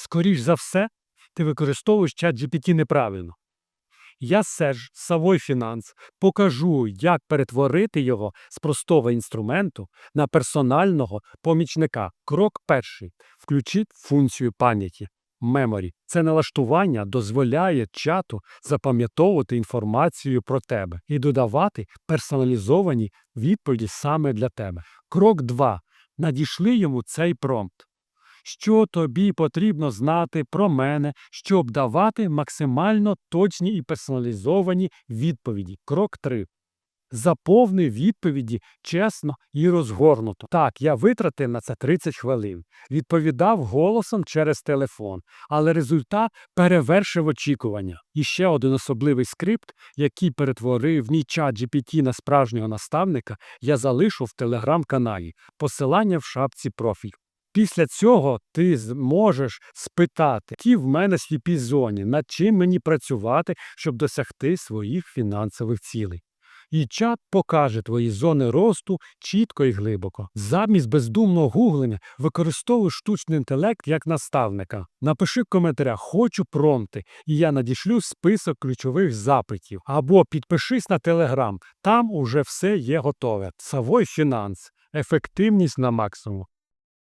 Скоріш за все, ти використовуєш чат GPT неправильно. Я Серж, Савой Фінанс, покажу, як перетворити його з простого інструменту на персонального помічника. Крок перший. Включіть функцію пам'яті. Memory. Це налаштування дозволяє чату запам'ятовувати інформацію про тебе і додавати персоналізовані відповіді саме для тебе. Крок 2. Надійшли йому цей промпт. Що тобі потрібно знати про мене, щоб давати максимально точні і персоналізовані відповіді. Крок 3. Заповни відповіді чесно і розгорнуто. Так, я витратив на це 30 хвилин. Відповідав голосом через телефон, але результат перевершив очікування. І ще один особливий скрипт, який перетворив мій чат GPT на справжнього наставника, я залишу в телеграм-каналі. Посилання в шапці профіль. Після цього ти зможеш спитати, які в мене сліпі зоні, над чим мені працювати, щоб досягти своїх фінансових цілей. І чат покаже твої зони росту чітко і глибоко. Замість бездумного гуглення використовуй штучний інтелект як наставника. Напиши в коментарях Хочу промпти, і я надішлю список ключових запитів. Або підпишись на телеграм, там уже все є готове. Савой Фінанс. Ефективність на максимум.